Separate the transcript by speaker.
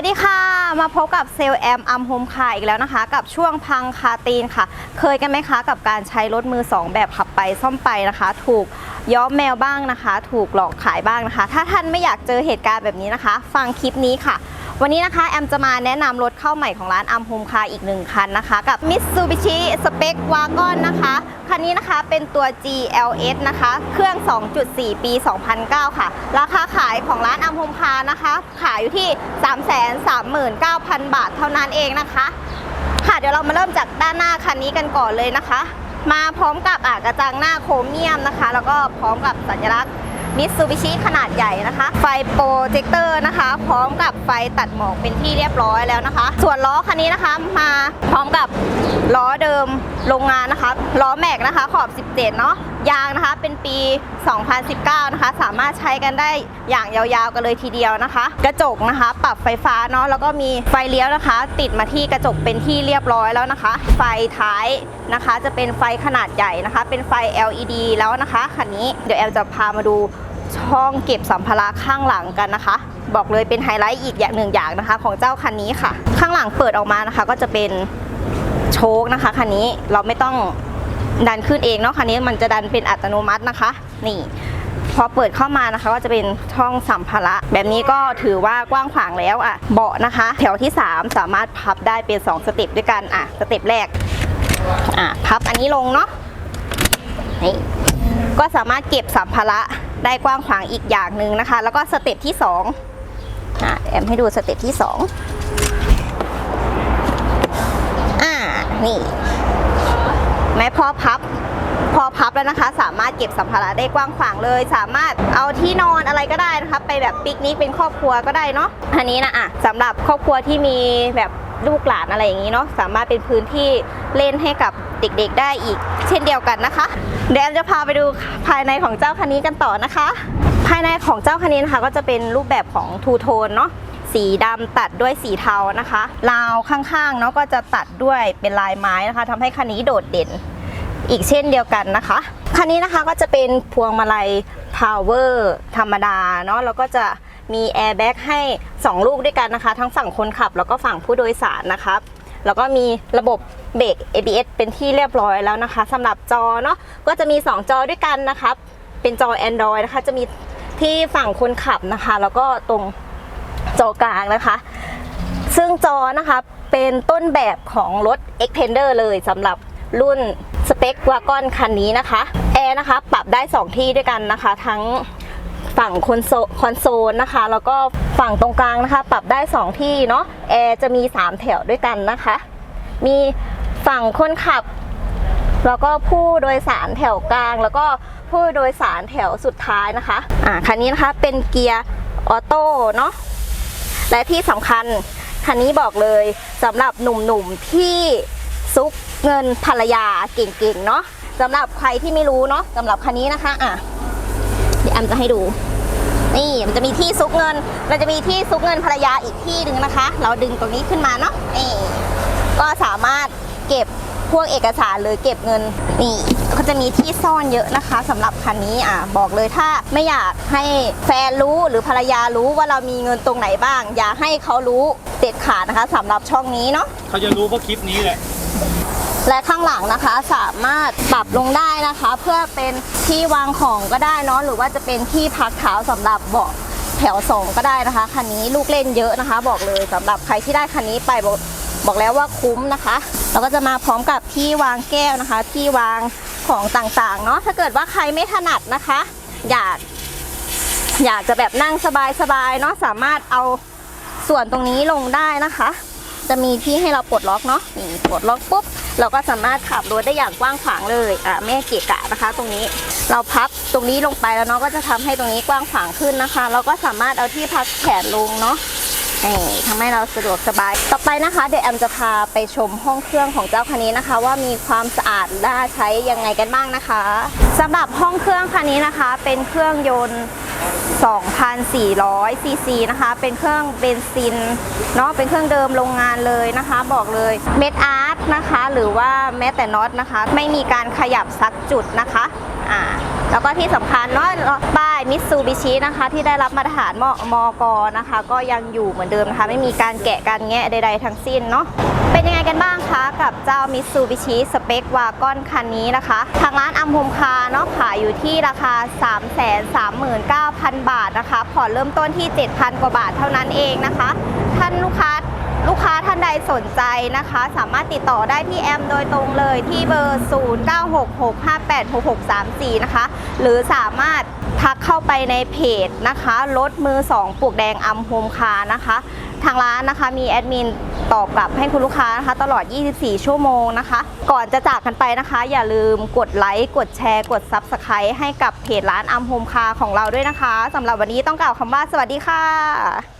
Speaker 1: วัสดีค่ะ มาพบกับเซลแอมอัมโฮมค่ะอีกแล้วนะคะ กับช่วงพังคาตีนค่ะ เคยกันไหมคะกับการใช้รถมือ 2 แบบขับไปซ่อมไปนะคะ ถูกย้อมแมวบ้างนะคะ ถูกหลอกขายบ้างนะคะ ถ้าท่านไม่อยากเจอเหตุการณ์แบบนี้นะคะ ฟังคลิปนี้ค่ะ วันนี้นะคะแอมจะมาแนะนำรถเข้าใหม่ของร้านอัมโฮมคาอีกหนึ่งคันนะคะ กับ Mitsubishi Spec Wagon นะคะ คันนี้นะคะเป็นตัว GLS นะคะ เครื่อง 2.4 ปี 2009 ค่ะ ราคาขายของร้านอัมโฮมคานะคะ ขายอยู่ที่ 339,000 บาทเท่านั้นเองนะคะ ค่ะเดี๋ยวเรามาเริ่มจากด้านหน้าคันนี้กันก่อนเลยนะคะ มาพร้อมกับกระจังหน้าโครเมียมนะคะ แล้วก็พร้อมกับสัญลักษณ์ มิตซูบิชิขนาดใหญ่นะคะ ไฟโปรเจคเตอร์นะคะ พร้อมกับไฟตัดหมอกเป็นที่เรียบร้อยแล้วนะคะ ส่วนล้อคันนี้นะคะมาพร้อมกับล้อเดิมโรงงานนะคะ ล้อแม็กนะคะขอบ 17 เนาะยางนะคะเป็นปี 2019 นะคะ สามารถใช้กันได้อย่างยาวๆกันเลยทีเดียวนะคะ กระจกนะคะ ปรับไฟฟ้าเนาะแล้วก็มีไฟเลี้ยวนะคะ ติดมาที่กระจกเป็นที่เรียบร้อยแล้วนะคะ ไฟท้ายนะคะ จะเป็นไฟขนาดใหญ่นะคะ เป็นไฟ LED แล้วนะคะคันนี้เดี๋ยวแอมจะพามาดูช่องเก็บสัมภาระข้างหลังกันนะคะ บอกเลยเป็นไฮไลท์อีกอย่างหนึ่งอย่างนะคะ ของเจ้าคันนี้ค่ะ ข้างหลังเปิดออกมานะคะ ก็จะเป็นโชคนะคะคันนี้เราไม่ต้อง ดันขึ้นเองเนาะคันนี้มันจะดันเป็นอัตโนมัตินะคะ นี่พอเปิดเข้ามานะคะก็จะเป็นช่องสัมภาระ แบบนี้ก็ถือว่ากว้างขวางแล้วอะเบาะนะคะ แถวที่ 3 สามารถพับได้เป็น 2 สเต็ปด้วยกันอะสเต็ปแรกอะพับอันนี้ลงเนาะนี่ก็สามารถเก็บสัมภาระได้กว้างขวางอีกอย่างหนึ่งนะคะ แล้วก็สเต็ปที่2อะแอมให้ดูสเต็ปที่2อ่านี่ แม้พอพับพอพับแล้วนะคะ สามารถเก็บสัมภาระได้กว้างขวางเลย สามารถเอาที่นอนอะไรก็ได้นะคะไปแบบปิกนิกเป็นครอบครัวก็ได้เนาะอันนี้นะอะสำหรับครอบครัวที่มีแบบลูกหลานอะไรอย่างนี้เนาะสามารถเป็นพื้นที่เล่นให้กับเด็กๆได้อีก เช่นเดียวกันนะคะเดี๋ยวแอมจะพาไปดูภายในของเจ้าคันนี้กันต่อนะคะ ภายในของเจ้าคันนี้นะคะก็จะเป็นรูปแบบของทูโทนเนาะ สีดำตัดด้วยสีเทานะคะราวข้างๆเนาะก็จะตัดด้วยเป็นลายไม้นะคะทำให้คันนี้โดดเด่น อีกเช่นเดียวกันนะคะ คันนี้นะคะก็จะเป็นพวงมาลัย power ธรรมดาเนาะแล้วก็จะมีแอร์แบ็กให้ 2 ลูกด้วยกันนะคะ ทั้งฝั่งคนขับแล้วก็ฝั่งผู้โดยสารนะคะแล้วก็มีระบบเบรก ABS เป็นที่เรียบร้อยแล้วนะคะสำหรับจอเนาะก็จะมี 2 จอด้วยกันนะคะเป็นจอ Android นะคะ จะมีที่ฝั่งคนขับนะคะ แล้วก็ตรง จอกลางนะคะ ซึ่งจอนะคะเป็นต้นแบบของรถ Extender เลยสำหรับรุ่นสเป c วากอนคันนี้นะคะแอร์นะคะปรับได้ 2 ที่ด้วยกันนะคะ ทั้งฝั่งคอนโซคอนโซลนะคะ แล้วก็ฝั่งตรงกลางนะคะ ปรับได้ 2 ที่เนาะแอร์จะมี 3 แถวด้วยกันนะคะ มีฝั่งคนขับ แล้วก็ผู้โดยสารแถวกลาง แล้วก็ผู้โดยสารแถวสุดท้ายนะคะอ่าคันนี้นะคะเป็นเกียร์ออโต้เนาะ และที่สำคัญคันนี้บอกเลยสำหรับหนุ่มๆที่ซุกเงินภรรยาเก่งๆเนาะสำหรับใครที่ไม่รู้เนาะสำหรับคันนี้นะคะอะเดี๋ยวแอมจะให้ดู นี่มันจะมีที่ซุกเงิน มันจะมีที่ซุกเงินภรรยาอีกที่หนึ่งนะคะ เราดึงตรงนี้ขึ้นมาเนาะนี่ก็สามารถเก็บ พวกเอกสารหรือเก็บเงินนี่ก็จะมีที่ซ่อนเยอะนะคะสำหรับคันนี้อะบอกเลยถ้าไม่อยากให้แฟนรู้หรือภรรยารู้ว่าเรามีเงินตรงไหนบ้าง อย่าให้เขารู้เด็ดขาดนะคะสำหรับช่องนี้เนาะ
Speaker 2: เขาจะรู้เพราะคลิปนี้แหละ
Speaker 1: และข้างหลังนะคะสามารถปรับลงได้นะคะ เพื่อเป็นที่วางของก็ได้เนาะหรือว่าจะเป็นที่พักเท้าสำหรับเบาะแถวสองก็ได้นะคะคันนี้ลูกเล่นเยอะนะคะ บอกเลยสำหรับใครที่ได้คันนี้ไป บอกแล้วว่าคุ้มนะคะแล้วก็จะมาพร้อมกับที่วางแก้วนะคะ ที่วางของต่างๆเนาะถ้าเกิดว่าใครไม่ถนัดนะคะ อยาก อยากจะแบบนั่งสบายๆเนาะสามารถเอาส่วนตรงนี้ลงได้นะคะ จะมีที่ให้เราปลดล็อกเนาะนี่ปลดล็อกปุ๊บเราก็สามารถขับรถได้อย่างกว้างขวางเลยอะไม่เกะกะนะคะ ตรงนี้เราพับตรงนี้ลงไปแล้วเนาะก็จะทำให้ตรงนี้กว้างขวางขึ้นนะคะ เราก็สามารถเอาที่พักแขนลงเนาะ นี่ทำให้เราสะดวกสบาย ต่อไปนะคะเดี๋ยวแอมจะพาไปชมห้องเครื่องของเจ้าคันนี้นะคะ ว่ามีความสะอาดน่าใช้ยังไงกันบ้างนะคะสำหรับห้องเครื่องคันนี้นะคะ เป็นเครื่องยนต์ 2,400 ซีซีนะคะ เป็นเครื่องเบนซินเนาะเป็นเครื่องเดิมโรงงานเลยนะคะ บอกเลยเม็ดอาร์ตนะคะ หรือว่าแม้แต่น็อตนะคะ ไม่มีการขยับสักจุดนะคะอ่า แล้วก็ที่สำคัญเนาะป้ายมิตซูบิชินะคะ ที่ได้รับมาตรฐานมมกนะคะ ก็ยังอยู่เหมือนเดิมนะคะ ไม่มีการแกะการแงะใด ๆ ทั้งสิ้นเนาะเป็นยังไงกันบ้างคะ กับเจ้ามิตซูบิชิสเปควากอนคันนี้นะคะ ทางร้านอัมพมคาเนาะขายอยู่ที่ราคา 339,000 บาทนะคะผ่อนเริ่มต้นที่ 7,000 กว่าบาทเท่านั้นเองนะคะ ท่านลูกค้า ลูกค้าท่านใดสนใจนะคะ สามารถติดต่อได้ที่แอมโดยตรงเลยที่เบอร์ 0966586634 นะคะ หรือสามารถทักเข้าไปในเพจนะคะรถมือ 2ปลวกแดงอัมโฮมคานะคะ ทางร้านนะคะมีแอดมินตอบกลับให้คุณลูกค้านะคะ ตลอด 24 ชั่วโมงนะคะ ก่อนจะจากกันไปนะคะ อย่าลืมกดไลค์กดแชร์ กด Subscribe ให้กับเพจร้านอัมโฮมคาของเราด้วยนะคะสำหรับวันนี้ต้องกล่าวคำว่าสวัสดีค่ะ